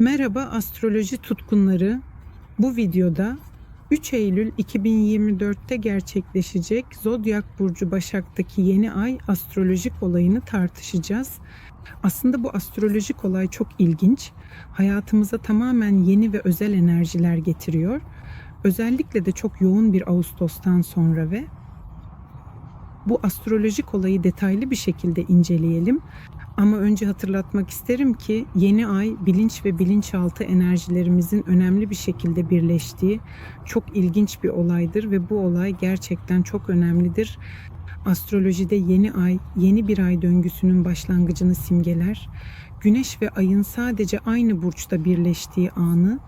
Merhaba astroloji tutkunları. Bu videoda 3 Eylül 2024'te gerçekleşecek Zodyak burcu Başak'taki yeni ay astrolojik olayını tartışacağız. Aslında bu astrolojik olay çok ilginç. Hayatımıza tamamen yeni ve özel enerjiler getiriyor. Özellikle de çok yoğun bir Ağustos'tan sonra ve bu astrolojik olayı detaylı bir şekilde inceleyelim. Ama önce hatırlatmak isterim ki yeni ay bilinç ve bilinçaltı enerjilerimizin önemli bir şekilde birleştiği çok ilginç bir olaydır ve bu olay gerçekten çok önemlidir. Astrolojide yeni ay, yeni bir ay döngüsünün başlangıcını simgeler. Güneş ve ayın sadece aynı burçta birleştiği anı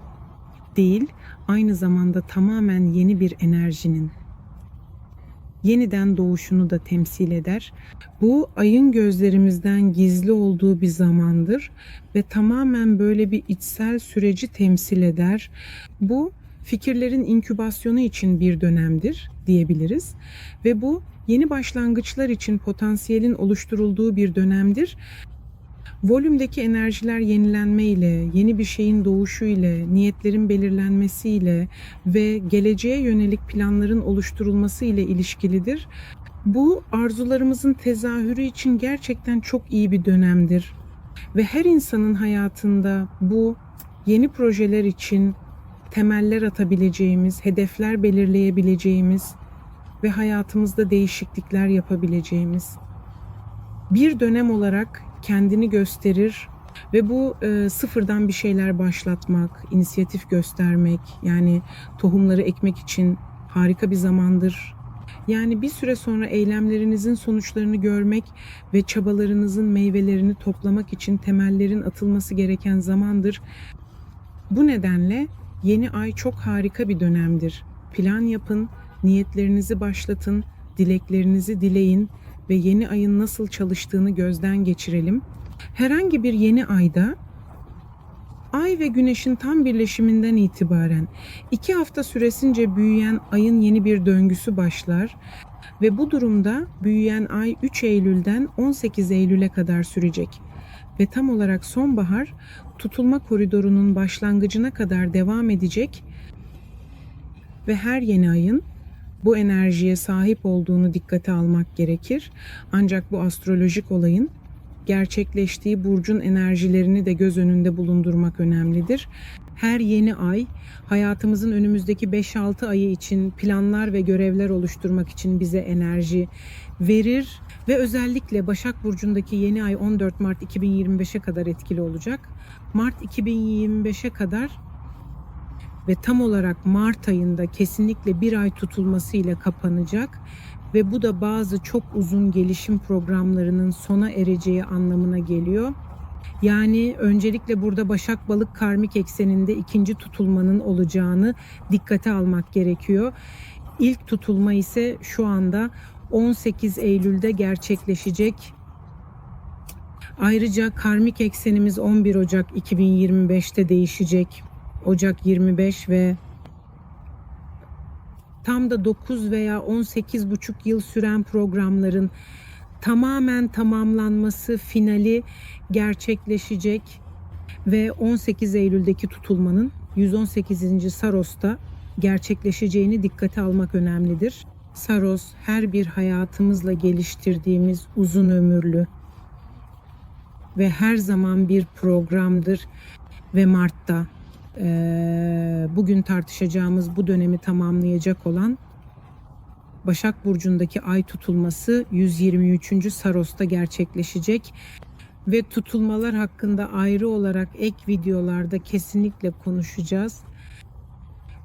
değil, aynı zamanda tamamen yeni bir enerjinin yeniden doğuşunu da temsil eder. Bu ayın gözlerimizden gizli olduğu bir zamandır ve tamamen böyle bir içsel süreci temsil eder. Bu fikirlerin inkübasyonu için bir dönemdir diyebiliriz ve bu yeni başlangıçlar için potansiyelin oluşturulduğu bir dönemdir. Volümdeki enerjiler yenilenme ile, yeni bir şeyin doğuşu ile, niyetlerin belirlenmesi ile ve geleceğe yönelik planların oluşturulması ile ilişkilidir. Bu arzularımızın tezahürü için gerçekten çok iyi bir dönemdir. Ve her insanın hayatında bu yeni projeler için temeller atabileceğimiz, hedefler belirleyebileceğimiz ve hayatımızda değişiklikler yapabileceğimiz bir dönem olarak kendini gösterir ve bu e, sıfırdan bir şeyler başlatmak, inisiyatif göstermek, yani tohumları ekmek için harika bir zamandır. Yani bir süre sonra eylemlerinizin sonuçlarını görmek ve çabalarınızın meyvelerini toplamak için temellerin atılması gereken zamandır. Bu nedenle yeni ay çok harika bir dönemdir. Plan yapın, niyetlerinizi başlatın, dileklerinizi dileyin ve yeni ayın nasıl çalıştığını gözden geçirelim. Herhangi bir yeni ayda Ay ve Güneş'in tam birleşiminden itibaren iki hafta süresince büyüyen ayın yeni bir döngüsü başlar ve bu durumda büyüyen ay 3 Eylül'den 18 Eylül'e kadar sürecek ve tam olarak sonbahar tutulma koridorunun başlangıcına kadar devam edecek ve her yeni ayın bu enerjiye sahip olduğunu dikkate almak gerekir. Ancak bu astrolojik olayın gerçekleştiği burcun enerjilerini de göz önünde bulundurmak önemlidir. Her yeni ay hayatımızın önümüzdeki 5-6 ayı için planlar ve görevler oluşturmak için bize enerji verir ve özellikle Başak Burcu'ndaki yeni ay 14 Mart 2025'e kadar etkili olacak. Mart 2025'e kadar ve tam olarak Mart ayında kesinlikle bir ay tutulması ile kapanacak ve bu da bazı çok uzun gelişim programlarının sona ereceği anlamına geliyor. Yani öncelikle burada Başak Balık karmik ekseninde ikinci tutulmanın olacağını dikkate almak gerekiyor. İlk tutulma ise şu anda 18 Eylül'de gerçekleşecek. Ayrıca karmik eksenimiz 11 Ocak 2025'te değişecek. Ocak 25 ve tam da 9 veya 18 buçuk yıl süren programların tamamen tamamlanması finali gerçekleşecek ve 18 Eylül'deki tutulmanın 118. Saros'ta gerçekleşeceğini dikkate almak önemlidir. Saros her bir hayatımızla geliştirdiğimiz uzun ömürlü ve her zaman bir programdır ve Mart'ta bugün tartışacağımız bu dönemi tamamlayacak olan Başak Burcu'ndaki ay tutulması 123. Saros'ta gerçekleşecek ve tutulmalar hakkında ayrı olarak ek videolarda kesinlikle konuşacağız.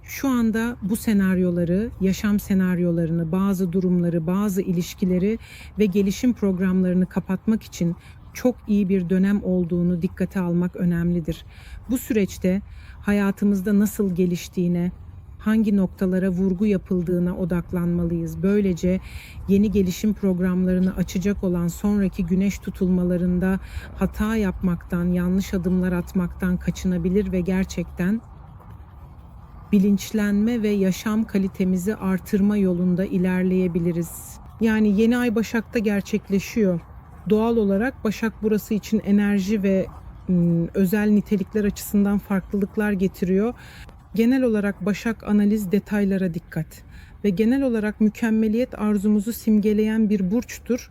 Şu anda bu senaryoları, yaşam senaryolarını, bazı durumları, bazı ilişkileri ve gelişim programlarını kapatmak için çok iyi bir dönem olduğunu dikkate almak önemlidir. Bu süreçte hayatımızda nasıl geliştiğine, hangi noktalara vurgu yapıldığına odaklanmalıyız. Böylece yeni gelişim programlarını açacak olan sonraki güneş tutulmalarında hata yapmaktan, yanlış adımlar atmaktan kaçınabilir ve gerçekten bilinçlenme ve yaşam kalitemizi artırma yolunda ilerleyebiliriz. Yani yeni ay Başak'ta gerçekleşiyor. Doğal olarak Başak burası için enerji ve özel nitelikler açısından farklılıklar getiriyor. Genel olarak Başak analiz detaylara dikkat ve genel olarak mükemmeliyet arzumuzu simgeleyen bir burçtur.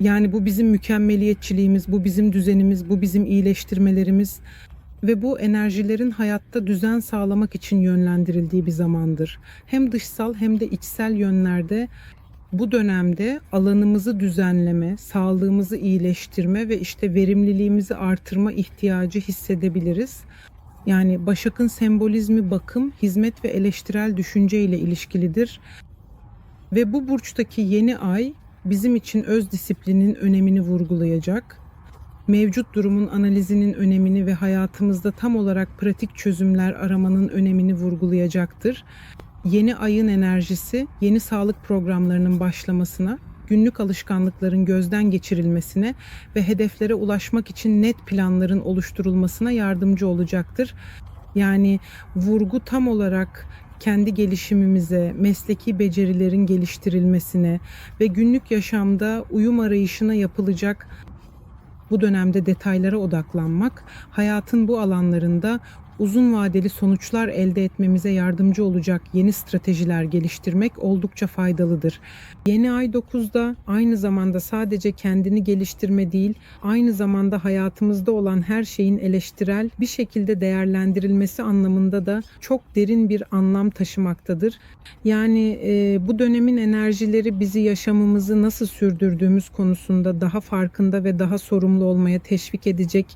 Yani bu bizim mükemmeliyetçiliğimiz, bu bizim düzenimiz, bu bizim iyileştirmelerimiz ve bu enerjilerin hayatta düzen sağlamak için yönlendirildiği bir zamandır. Hem dışsal hem de içsel yönlerde bu dönemde alanımızı düzenleme, sağlığımızı iyileştirme ve işte verimliliğimizi artırma ihtiyacı hissedebiliriz. Yani Başak'ın sembolizmi bakım, hizmet ve eleştirel düşünce ile ilişkilidir. Ve bu burçtaki yeni ay bizim için öz disiplinin önemini vurgulayacak. Mevcut durumun analizinin önemini ve hayatımızda tam olarak pratik çözümler aramanın önemini vurgulayacaktır. Yeni ayın enerjisi yeni sağlık programlarının başlamasına, günlük alışkanlıkların gözden geçirilmesine ve hedeflere ulaşmak için net planların oluşturulmasına yardımcı olacaktır. Yani vurgu tam olarak kendi gelişimimize, mesleki becerilerin geliştirilmesine ve günlük yaşamda uyum arayışına yapılacak bu dönemde detaylara odaklanmak, hayatın bu alanlarında uzun vadeli sonuçlar elde etmemize yardımcı olacak yeni stratejiler geliştirmek oldukça faydalıdır. Yeni ay 9'da aynı zamanda sadece kendini geliştirme değil, aynı zamanda hayatımızda olan her şeyin eleştirel bir şekilde değerlendirilmesi anlamında da çok derin bir anlam taşımaktadır. Yani e, bu dönemin enerjileri bizi yaşamımızı nasıl sürdürdüğümüz konusunda daha farkında ve daha sorumlu olmaya teşvik edecek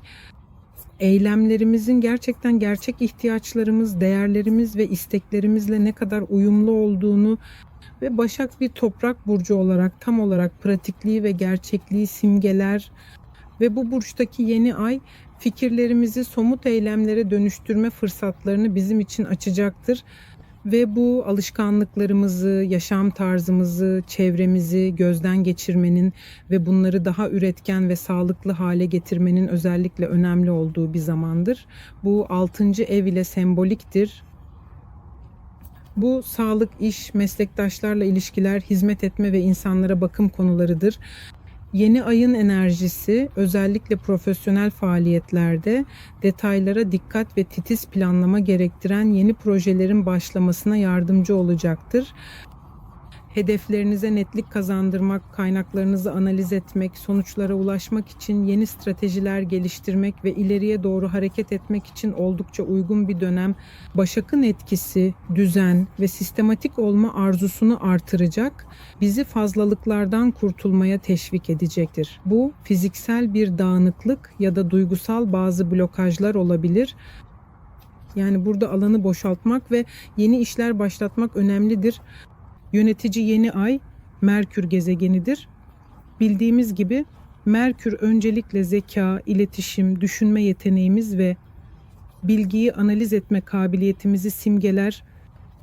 eylemlerimizin gerçekten gerçek ihtiyaçlarımız, değerlerimiz ve isteklerimizle ne kadar uyumlu olduğunu ve Başak bir toprak burcu olarak tam olarak pratikliği ve gerçekliği simgeler ve bu burçtaki yeni ay fikirlerimizi somut eylemlere dönüştürme fırsatlarını bizim için açacaktır ve bu alışkanlıklarımızı, yaşam tarzımızı, çevremizi gözden geçirmenin ve bunları daha üretken ve sağlıklı hale getirmenin özellikle önemli olduğu bir zamandır. Bu 6. ev ile semboliktir. Bu sağlık, iş, meslektaşlarla ilişkiler, hizmet etme ve insanlara bakım konularıdır. Yeni ayın enerjisi özellikle profesyonel faaliyetlerde detaylara dikkat ve titiz planlama gerektiren yeni projelerin başlamasına yardımcı olacaktır. Hedeflerinize netlik kazandırmak, kaynaklarınızı analiz etmek, sonuçlara ulaşmak için yeni stratejiler geliştirmek ve ileriye doğru hareket etmek için oldukça uygun bir dönem. Başak'ın etkisi, düzen ve sistematik olma arzusunu artıracak, bizi fazlalıklardan kurtulmaya teşvik edecektir. Bu fiziksel bir dağınıklık ya da duygusal bazı blokajlar olabilir yani burada alanı boşaltmak ve yeni işler başlatmak önemlidir. Yönetici yeni ay Merkür gezegenidir. Bildiğimiz gibi Merkür öncelikle zeka, iletişim, düşünme yeteneğimiz ve bilgiyi analiz etme kabiliyetimizi simgeler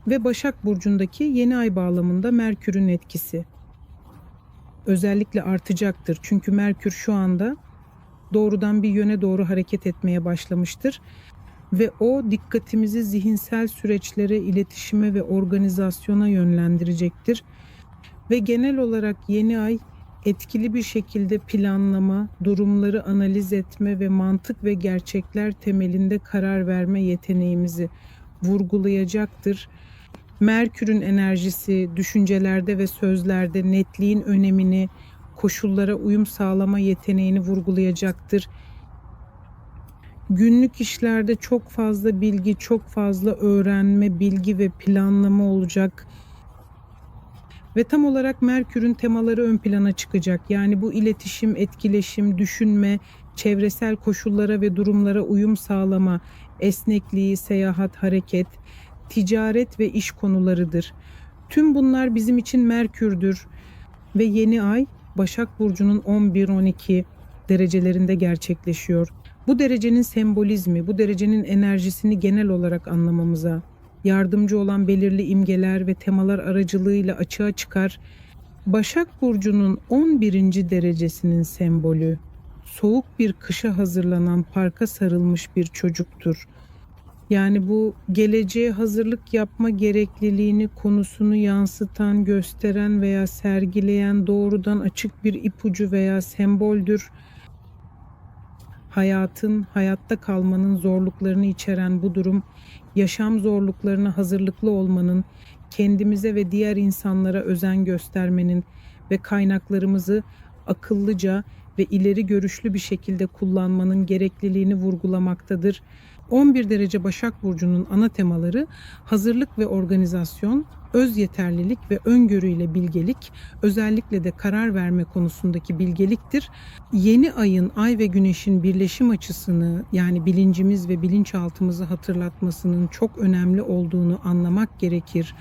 ve Başak burcundaki yeni ay bağlamında Merkür'ün etkisi özellikle artacaktır. Çünkü Merkür şu anda doğrudan bir yöne doğru hareket etmeye başlamıştır ve o dikkatimizi zihinsel süreçlere, iletişime ve organizasyona yönlendirecektir. Ve genel olarak yeni ay etkili bir şekilde planlama, durumları analiz etme ve mantık ve gerçekler temelinde karar verme yeteneğimizi vurgulayacaktır. Merkür'ün enerjisi düşüncelerde ve sözlerde netliğin önemini, koşullara uyum sağlama yeteneğini vurgulayacaktır günlük işlerde çok fazla bilgi, çok fazla öğrenme, bilgi ve planlama olacak. Ve tam olarak Merkür'ün temaları ön plana çıkacak. Yani bu iletişim, etkileşim, düşünme, çevresel koşullara ve durumlara uyum sağlama, esnekliği, seyahat, hareket, ticaret ve iş konularıdır. Tüm bunlar bizim için Merkür'dür ve yeni ay Başak Burcu'nun 11-12 derecelerinde gerçekleşiyor. Bu derecenin sembolizmi, bu derecenin enerjisini genel olarak anlamamıza yardımcı olan belirli imgeler ve temalar aracılığıyla açığa çıkar. Başak Burcu'nun 11. derecesinin sembolü soğuk bir kışa hazırlanan parka sarılmış bir çocuktur. Yani bu geleceğe hazırlık yapma gerekliliğini konusunu yansıtan, gösteren veya sergileyen doğrudan açık bir ipucu veya semboldür hayatın, hayatta kalmanın zorluklarını içeren bu durum, yaşam zorluklarına hazırlıklı olmanın, kendimize ve diğer insanlara özen göstermenin ve kaynaklarımızı akıllıca ve ileri görüşlü bir şekilde kullanmanın gerekliliğini vurgulamaktadır. 11 derece Başak Burcu'nun ana temaları hazırlık ve organizasyon, öz yeterlilik ve öngörüyle bilgelik, özellikle de karar verme konusundaki bilgeliktir. Yeni ayın ay ve güneşin birleşim açısını yani bilincimiz ve bilinçaltımızı hatırlatmasının çok önemli olduğunu anlamak gerekir.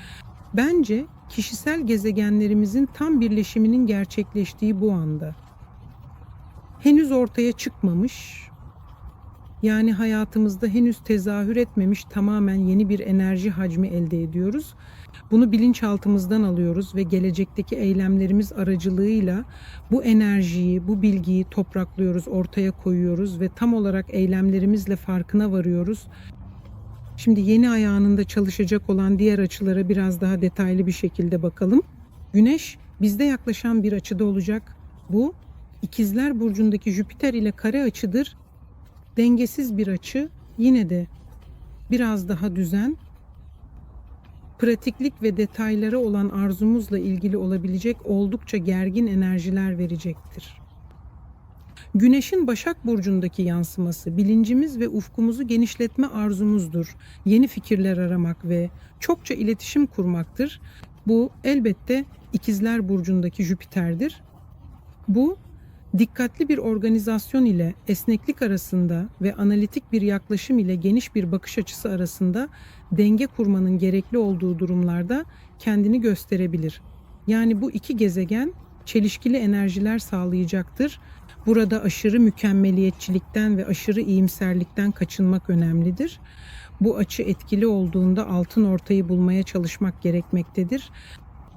Bence kişisel gezegenlerimizin tam birleşiminin gerçekleştiği bu anda. Henüz ortaya çıkmamış, yani hayatımızda henüz tezahür etmemiş tamamen yeni bir enerji hacmi elde ediyoruz. Bunu bilinçaltımızdan alıyoruz ve gelecekteki eylemlerimiz aracılığıyla bu enerjiyi, bu bilgiyi topraklıyoruz, ortaya koyuyoruz ve tam olarak eylemlerimizle farkına varıyoruz. Şimdi yeni ayağında çalışacak olan diğer açılara biraz daha detaylı bir şekilde bakalım. Güneş bizde yaklaşan bir açıda olacak. Bu İkizler burcundaki Jüpiter ile kare açıdır dengesiz bir açı yine de biraz daha düzen, pratiklik ve detaylara olan arzumuzla ilgili olabilecek oldukça gergin enerjiler verecektir. Güneşin Başak Burcu'ndaki yansıması bilincimiz ve ufkumuzu genişletme arzumuzdur. Yeni fikirler aramak ve çokça iletişim kurmaktır. Bu elbette İkizler Burcu'ndaki Jüpiter'dir. Bu Dikkatli bir organizasyon ile esneklik arasında ve analitik bir yaklaşım ile geniş bir bakış açısı arasında denge kurmanın gerekli olduğu durumlarda kendini gösterebilir. Yani bu iki gezegen çelişkili enerjiler sağlayacaktır. Burada aşırı mükemmeliyetçilikten ve aşırı iyimserlikten kaçınmak önemlidir. Bu açı etkili olduğunda altın ortayı bulmaya çalışmak gerekmektedir.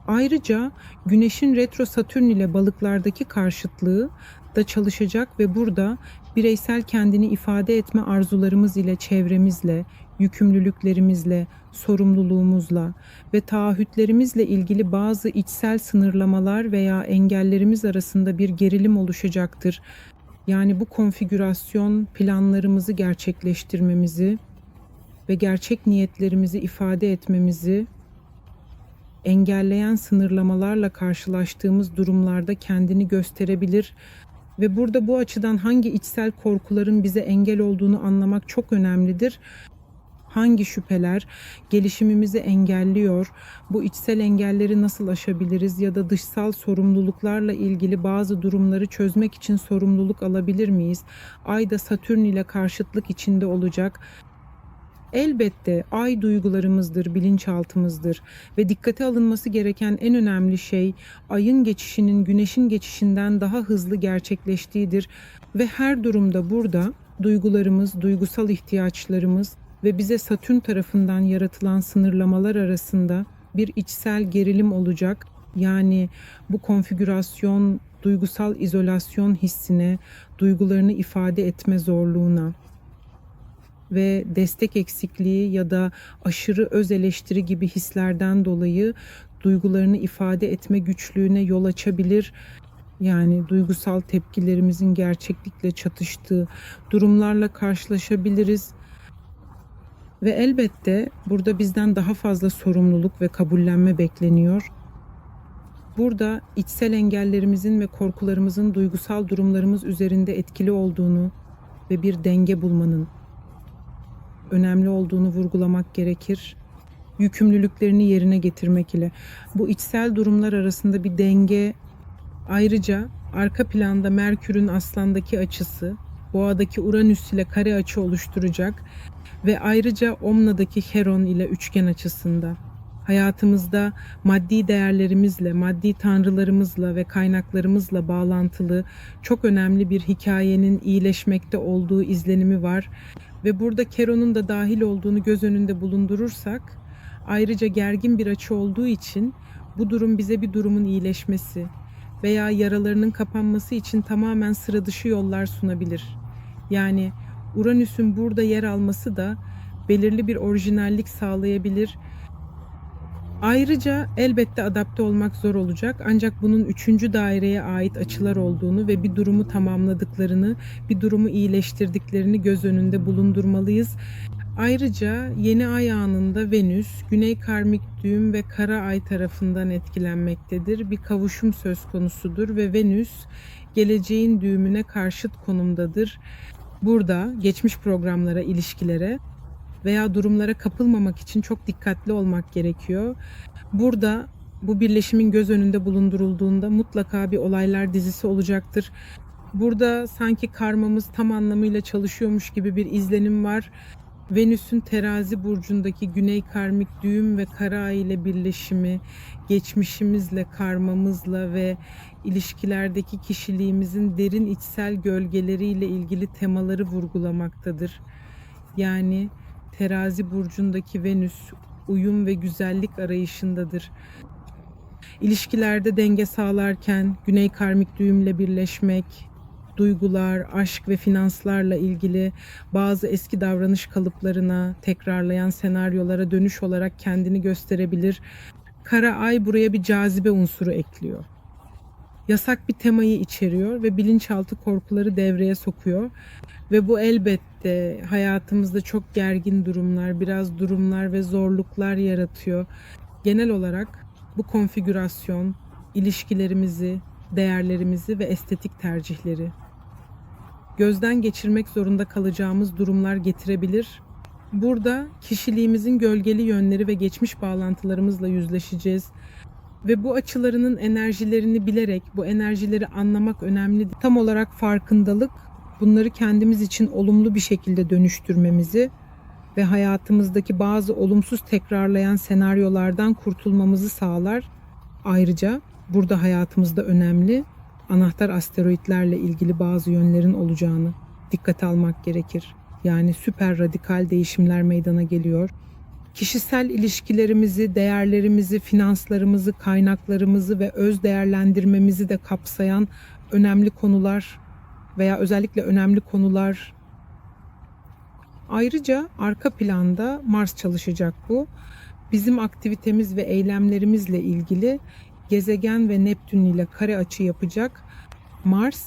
Ayrıca Güneş'in retro Satürn ile balıklardaki karşıtlığı da çalışacak ve burada bireysel kendini ifade etme arzularımız ile çevremizle, yükümlülüklerimizle, sorumluluğumuzla ve taahhütlerimizle ilgili bazı içsel sınırlamalar veya engellerimiz arasında bir gerilim oluşacaktır. Yani bu konfigürasyon planlarımızı gerçekleştirmemizi ve gerçek niyetlerimizi ifade etmemizi engelleyen sınırlamalarla karşılaştığımız durumlarda kendini gösterebilir ve burada bu açıdan hangi içsel korkuların bize engel olduğunu anlamak çok önemlidir. Hangi şüpheler gelişimimizi engelliyor? Bu içsel engelleri nasıl aşabiliriz ya da dışsal sorumluluklarla ilgili bazı durumları çözmek için sorumluluk alabilir miyiz? Ay da Satürn ile karşıtlık içinde olacak Elbette ay duygularımızdır, bilinçaltımızdır ve dikkate alınması gereken en önemli şey ayın geçişinin güneşin geçişinden daha hızlı gerçekleştiğidir ve her durumda burada duygularımız, duygusal ihtiyaçlarımız ve bize Satürn tarafından yaratılan sınırlamalar arasında bir içsel gerilim olacak. Yani bu konfigürasyon duygusal izolasyon hissine, duygularını ifade etme zorluğuna, ve destek eksikliği ya da aşırı öz eleştiri gibi hislerden dolayı duygularını ifade etme güçlüğüne yol açabilir. Yani duygusal tepkilerimizin gerçeklikle çatıştığı durumlarla karşılaşabiliriz. Ve elbette burada bizden daha fazla sorumluluk ve kabullenme bekleniyor. Burada içsel engellerimizin ve korkularımızın duygusal durumlarımız üzerinde etkili olduğunu ve bir denge bulmanın önemli olduğunu vurgulamak gerekir. Yükümlülüklerini yerine getirmek ile. Bu içsel durumlar arasında bir denge. Ayrıca arka planda Merkür'ün Aslan'daki açısı, Boğa'daki Uranüs ile kare açı oluşturacak ve ayrıca Omna'daki Heron ile üçgen açısında. Hayatımızda maddi değerlerimizle, maddi tanrılarımızla ve kaynaklarımızla bağlantılı çok önemli bir hikayenin iyileşmekte olduğu izlenimi var ve burada Keron'un da dahil olduğunu göz önünde bulundurursak ayrıca gergin bir açı olduğu için bu durum bize bir durumun iyileşmesi veya yaralarının kapanması için tamamen sıra dışı yollar sunabilir. Yani Uranüs'ün burada yer alması da belirli bir orijinallik sağlayabilir Ayrıca elbette adapte olmak zor olacak ancak bunun üçüncü daireye ait açılar olduğunu ve bir durumu tamamladıklarını, bir durumu iyileştirdiklerini göz önünde bulundurmalıyız. Ayrıca yeni ay anında Venüs, Güney Karmik Düğüm ve Kara Ay tarafından etkilenmektedir. Bir kavuşum söz konusudur ve Venüs geleceğin düğümüne karşıt konumdadır. Burada geçmiş programlara, ilişkilere veya durumlara kapılmamak için çok dikkatli olmak gerekiyor. Burada bu birleşimin göz önünde bulundurulduğunda mutlaka bir olaylar dizisi olacaktır. Burada sanki karmamız tam anlamıyla çalışıyormuş gibi bir izlenim var. Venüs'ün terazi burcundaki güney karmik düğüm ve kara ile birleşimi, geçmişimizle, karmamızla ve ilişkilerdeki kişiliğimizin derin içsel gölgeleriyle ilgili temaları vurgulamaktadır. Yani terazi burcundaki Venüs uyum ve güzellik arayışındadır. İlişkilerde denge sağlarken güney karmik düğümle birleşmek, duygular, aşk ve finanslarla ilgili bazı eski davranış kalıplarına, tekrarlayan senaryolara dönüş olarak kendini gösterebilir. Kara ay buraya bir cazibe unsuru ekliyor. Yasak bir temayı içeriyor ve bilinçaltı korkuları devreye sokuyor. Ve bu elbette hayatımızda çok gergin durumlar, biraz durumlar ve zorluklar yaratıyor. Genel olarak bu konfigürasyon ilişkilerimizi, değerlerimizi ve estetik tercihleri gözden geçirmek zorunda kalacağımız durumlar getirebilir. Burada kişiliğimizin gölgeli yönleri ve geçmiş bağlantılarımızla yüzleşeceğiz. Ve bu açılarının enerjilerini bilerek bu enerjileri anlamak önemli. Tam olarak farkındalık bunları kendimiz için olumlu bir şekilde dönüştürmemizi ve hayatımızdaki bazı olumsuz tekrarlayan senaryolardan kurtulmamızı sağlar. Ayrıca burada hayatımızda önemli anahtar asteroitlerle ilgili bazı yönlerin olacağını dikkate almak gerekir. Yani süper radikal değişimler meydana geliyor. Kişisel ilişkilerimizi, değerlerimizi, finanslarımızı, kaynaklarımızı ve öz değerlendirmemizi de kapsayan önemli konular veya özellikle önemli konular. Ayrıca arka planda Mars çalışacak bu. Bizim aktivitemiz ve eylemlerimizle ilgili gezegen ve Neptün ile kare açı yapacak. Mars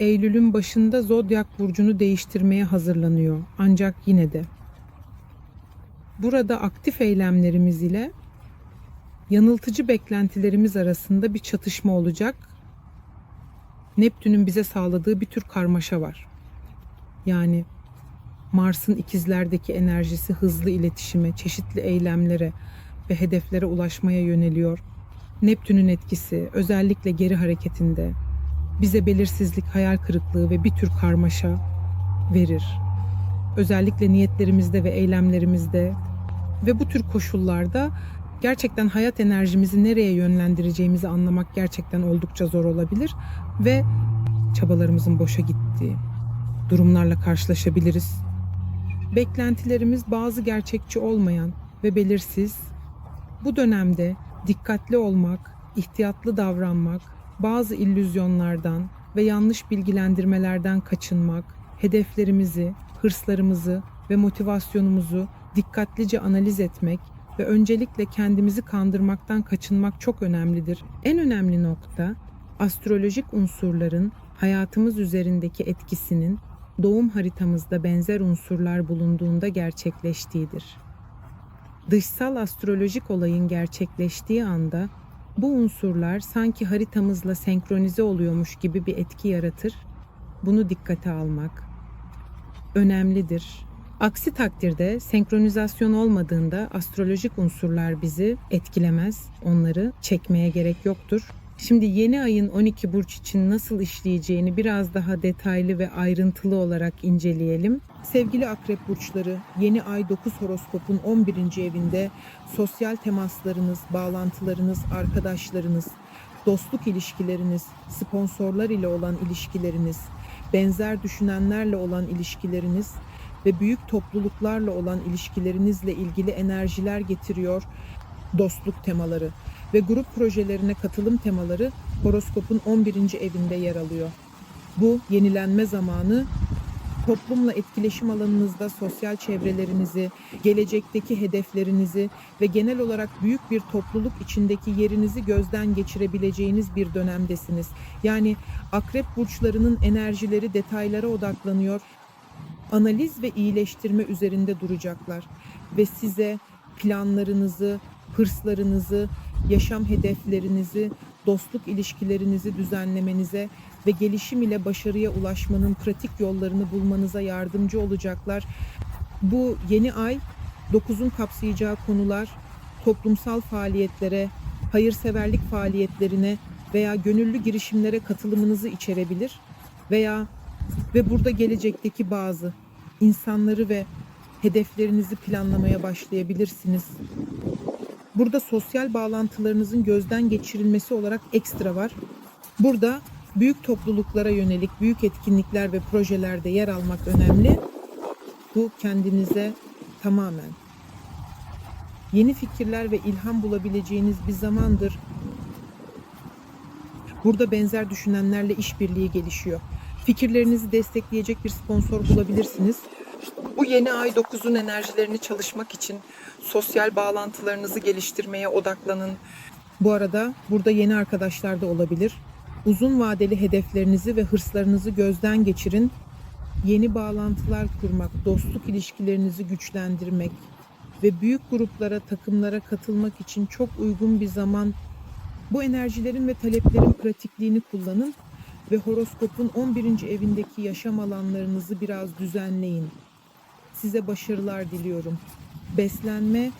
Eylül'ün başında zodyak burcunu değiştirmeye hazırlanıyor. Ancak yine de burada aktif eylemlerimiz ile yanıltıcı beklentilerimiz arasında bir çatışma olacak. Neptün'ün bize sağladığı bir tür karmaşa var. Yani Mars'ın ikizlerdeki enerjisi hızlı iletişime, çeşitli eylemlere ve hedeflere ulaşmaya yöneliyor. Neptün'ün etkisi özellikle geri hareketinde bize belirsizlik, hayal kırıklığı ve bir tür karmaşa verir. Özellikle niyetlerimizde ve eylemlerimizde ve bu tür koşullarda gerçekten hayat enerjimizi nereye yönlendireceğimizi anlamak gerçekten oldukça zor olabilir ve çabalarımızın boşa gittiği durumlarla karşılaşabiliriz. Beklentilerimiz bazı gerçekçi olmayan ve belirsiz. Bu dönemde dikkatli olmak, ihtiyatlı davranmak, bazı illüzyonlardan ve yanlış bilgilendirmelerden kaçınmak, hedeflerimizi, hırslarımızı ve motivasyonumuzu dikkatlice analiz etmek ve öncelikle kendimizi kandırmaktan kaçınmak çok önemlidir. En önemli nokta astrolojik unsurların hayatımız üzerindeki etkisinin doğum haritamızda benzer unsurlar bulunduğunda gerçekleştiğidir. Dışsal astrolojik olayın gerçekleştiği anda bu unsurlar sanki haritamızla senkronize oluyormuş gibi bir etki yaratır. Bunu dikkate almak önemlidir. Aksi takdirde senkronizasyon olmadığında astrolojik unsurlar bizi etkilemez. Onları çekmeye gerek yoktur. Şimdi yeni ayın 12 burç için nasıl işleyeceğini biraz daha detaylı ve ayrıntılı olarak inceleyelim. Sevgili akrep burçları, yeni ay 9 horoskopun 11. evinde sosyal temaslarınız, bağlantılarınız, arkadaşlarınız, dostluk ilişkileriniz, sponsorlar ile olan ilişkileriniz, benzer düşünenlerle olan ilişkileriniz ve büyük topluluklarla olan ilişkilerinizle ilgili enerjiler getiriyor dostluk temaları ve grup projelerine katılım temaları horoskopun 11. evinde yer alıyor. Bu yenilenme zamanı toplumla etkileşim alanınızda sosyal çevrelerinizi, gelecekteki hedeflerinizi ve genel olarak büyük bir topluluk içindeki yerinizi gözden geçirebileceğiniz bir dönemdesiniz. Yani akrep burçlarının enerjileri detaylara odaklanıyor, analiz ve iyileştirme üzerinde duracaklar ve size planlarınızı, hırslarınızı, yaşam hedeflerinizi, dostluk ilişkilerinizi düzenlemenize ve gelişim ile başarıya ulaşmanın pratik yollarını bulmanıza yardımcı olacaklar. Bu yeni ay 9'un kapsayacağı konular toplumsal faaliyetlere, hayırseverlik faaliyetlerine veya gönüllü girişimlere katılımınızı içerebilir veya ve burada gelecekteki bazı insanları ve hedeflerinizi planlamaya başlayabilirsiniz. Burada sosyal bağlantılarınızın gözden geçirilmesi olarak ekstra var. Burada büyük topluluklara yönelik büyük etkinlikler ve projelerde yer almak önemli. Bu kendinize tamamen yeni fikirler ve ilham bulabileceğiniz bir zamandır. Burada benzer düşünenlerle işbirliği gelişiyor. Fikirlerinizi destekleyecek bir sponsor bulabilirsiniz. Bu yeni ay 9'un enerjilerini çalışmak için sosyal bağlantılarınızı geliştirmeye odaklanın. Bu arada burada yeni arkadaşlar da olabilir. Uzun vadeli hedeflerinizi ve hırslarınızı gözden geçirin. Yeni bağlantılar kurmak, dostluk ilişkilerinizi güçlendirmek ve büyük gruplara, takımlara katılmak için çok uygun bir zaman. Bu enerjilerin ve taleplerin pratikliğini kullanın ve horoskopun 11. evindeki yaşam alanlarınızı biraz düzenleyin. Size başarılar diliyorum. Beslenme